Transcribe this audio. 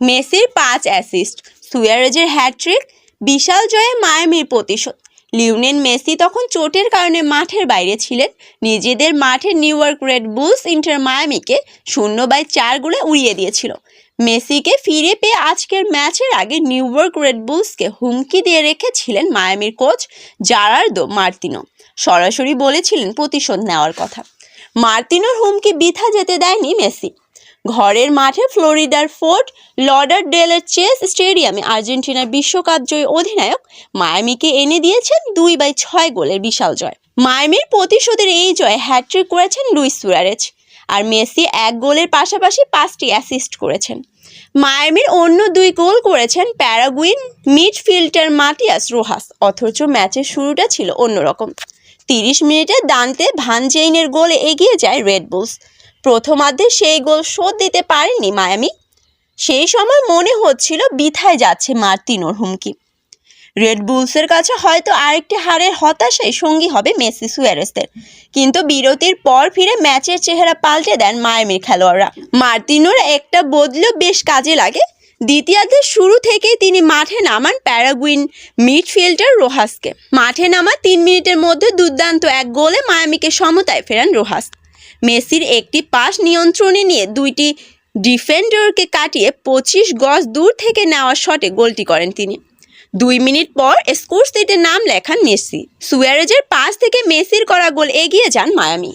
মেসির পাঁচ assist সুয়ারেজের hat trick বিশাল জয়ে মায়ামির প্রতিশোধ। লিওনেল মেসি তখন চোটের কারণে মাঠের বাইরে ছিলেন। নিজেদের মাঠে New York Red Bulls Inter মায়ামিকে শূন্য বাই চার গোলে উড়িয়ে দিয়েছিল। মেসিকে ফিরে পেয়ে আজকের ম্যাচের আগে নিউ ইয়র্ক রেড বুলসকে হুমকি দিয়ে রেখেছিলেন মায়ামির কোচ জারার্দো মার্তিনো। সরাসরি বলেছিলেন প্রতিশোধ নেওয়ার কথা। মার্তিনোর হুমকি বৃথা যেতে দেয়নি মেসি। ঘরের মাঠে ফ্লোরিডার ফোর্ট লর্ডার ডেলের চেস স্টেডিয়ামে আর্জেন্টিনার বিশ্বকাপ জয়ী অধিনায়ক মায়ামিকে এনে দিয়েছেন দুই বাই ছয় গোলের বিশাল জয়। মায়ামির প্রতিশোধের এই জয়ে হ্যাট্রিক করেছেন লুইস সুয়ারেজ আর মেসি এক গোলের পাশাপাশি পাঁচটি অ্যাসিস্ট করেছেন। মায়ামির অন্য দুই গোল করেছেন প্যারাগুইন মিডফিল্ডার মাটিয়াস রোহাস, অথচ ম্যাচের শুরুটা ছিল অন্যরকম। তিরিশ মিনিটে দান্তে ভানজেইনের গোলে এগিয়ে যায় রেড বুলস। প্রথমার্ধে সেই গোল শোধ দিতে পারেনি মায়ামি। সেই সময় মনে হচ্ছিল বিথায় যাচ্ছে মার্তিনোর হুমকি। রেড বুলসের কাছে হয়তো আরেকটি হারের হতাশাই সঙ্গী হবে মেসি সুয়ারেসদের কিন্তু বিরতির পর ফিরে ম্যাচের চেহারা পাল্টে দেন মায়ামির খেলোয়াড়রা। মার্তিনোর একটা বদলেও বেশ কাজে লাগে। দ্বিতীয়ার্ধের শুরু থেকেই তিনি মাঠে নামান প্যারাগুইন মিডফিল্ডার রোহাসকে। মাঠে নামা তিন মিনিটের মধ্যে দুর্দান্ত এক গোলে মায়ামিকে সমতায় ফেরান রোহাস। মেসির একটি পাস নিয়ন্ত্রণে নিয়ে দুইটি ডিফেন্ডারকে কাটিয়ে পঁচিশ গজ দূর থেকে নেওয়া শটে গোলটি করেন তিনি। দুই মিনিট পর স্কোর সিটে নাম লেখান মেসি। সুয়ারেজের পাস থেকে মেসির করা গোল এগিয়ে যান মায়ামি।